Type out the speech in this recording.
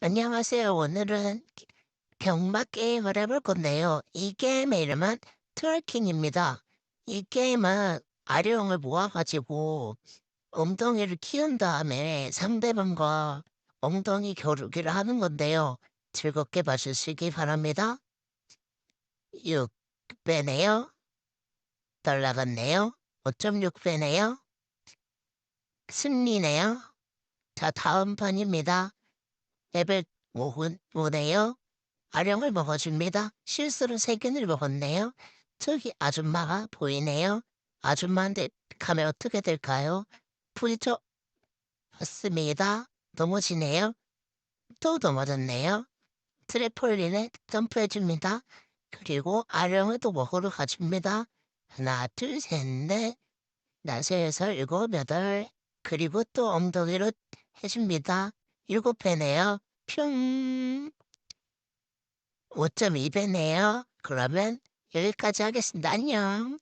안녕하세요. 오늘은 경마 게임을 해볼 건데요. 이 게임의 이름은 트월킹입니다. 이 게임은 아령을 모아가지고 엉덩이를 키운 다음에 상대방과 엉덩이 겨루기를 하는 건데요. 즐겁게 봐주시기 바랍니다. 6배네요. 덜 나갔네요. 5.6배네요. 승리네요. 자, 다음 판입니다. 레벨 5분 오네요. 아령을 먹어줍니다. 실수로 세 개를 먹었네요. 저기 아줌마가 보이네요. 아줌마한테 가면 어떻게 될까요? 부딪혀 봤습니다. 넘어지네요. 또 넘어졌네요. 트래폴린에 점프해줍니다. 그리고 아령을 또 먹으러 가줍니다. 하나, 둘, 셋, 넷, 여섯, 일곱, 여덟. 그리고 또 엉덩이로 해줍니다. 일곱 배네요. 뿅. 5.2배네요. 그러면 여기까지 하겠습니다. 안녕.